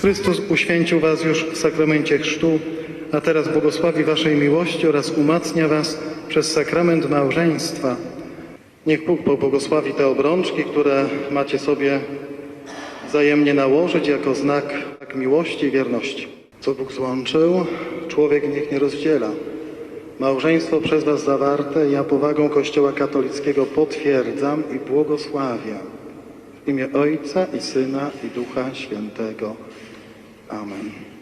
Chrystus uświęcił was już w sakramencie chrztu, a teraz błogosławi waszej miłości oraz umacnia was przez sakrament małżeństwa. Niech Bóg pobłogosławi te obrączki, które macie sobie wzajemnie nałożyć jako znak miłości i wierności. Co Bóg złączył, człowiek niech nie rozdziela. Małżeństwo przez was zawarte ja powagą Kościoła katolickiego potwierdzam i błogosławiam. W imię Ojca i Syna i Ducha Świętego. Amen.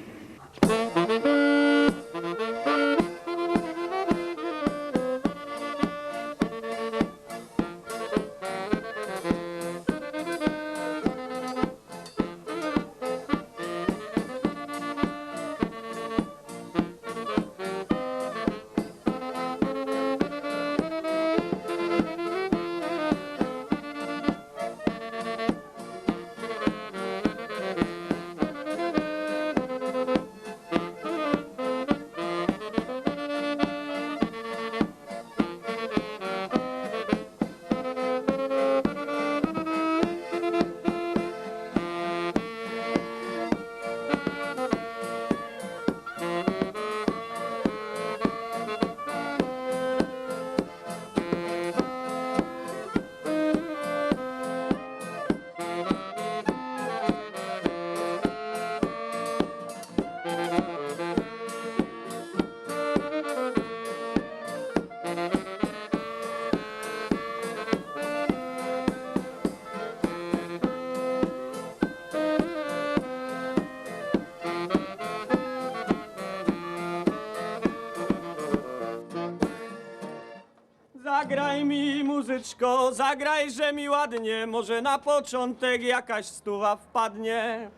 Zagraj mi muzyczko, zagrajże mi ładnie, może na początek jakaś stuwa wpadnie.